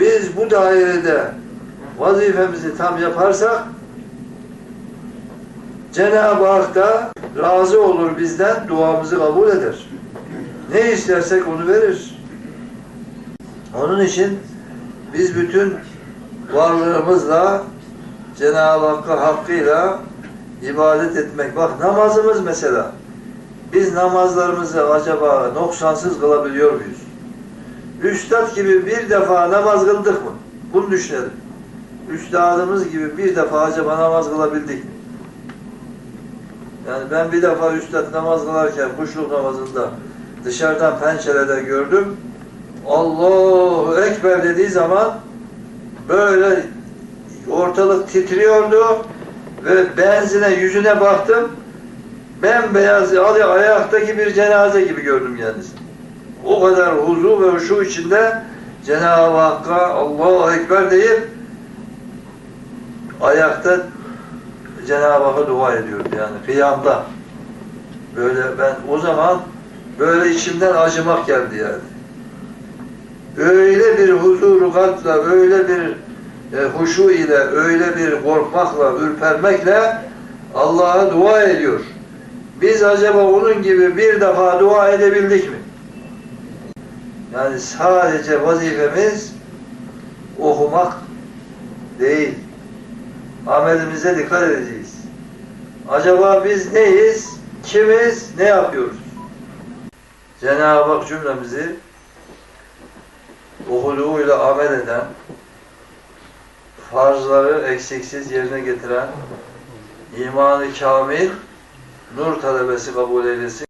Biz bu dairede vazifemizi tam yaparsak Cenab-ı Hak da razı olur bizden, duamızı kabul eder. Ne istersek onu verir. Onun için biz bütün varlığımızla Cenab-ı Hakk'a hakkıyla ibadet etmek. Bak namazımız mesela. Biz namazlarımızı acaba noksansız kılabiliyor muyuz? Üstad gibi bir defa namaz kıldık mı? Bunu düşünelim. Üstadımız gibi bir defa acaba namaz kılabildik mi? Yani ben bir defa üstad namaz kılarken kuşluk namazında dışarıdan pencerede gördüm. Allahu Ekber dediği zaman böyle ortalık titriyordu ve benzine yüzüne baktım. Bembeyaz ayaktaki bir cenaze gibi gördüm yani. O kadar huzu ve huşu içinde Cenab-ı Hakk'a Allahu Ekber deyip ayakta Cenab-ı Hakk'a dua ediyorum yani kıyamda. Böyle ben o zaman böyle içimden acımak geldi yani. Öyle bir huzuru kalpla, öyle bir e, huşu ile, öyle bir korkmakla, ürpermekle Allah'a dua ediyor. Biz acaba onun gibi bir defa dua edebildik mi? Yani sadece vazifemiz okumak değil. Amelimize dikkat edeceğiz. Acaba biz neyiz? Kimiz? Ne yapıyoruz? Cenab-ı Hak cümlemizi okuduğuyla amel eden, farzları eksiksiz yerine getiren, imanı kamil, nur talebesi kabul eylesin.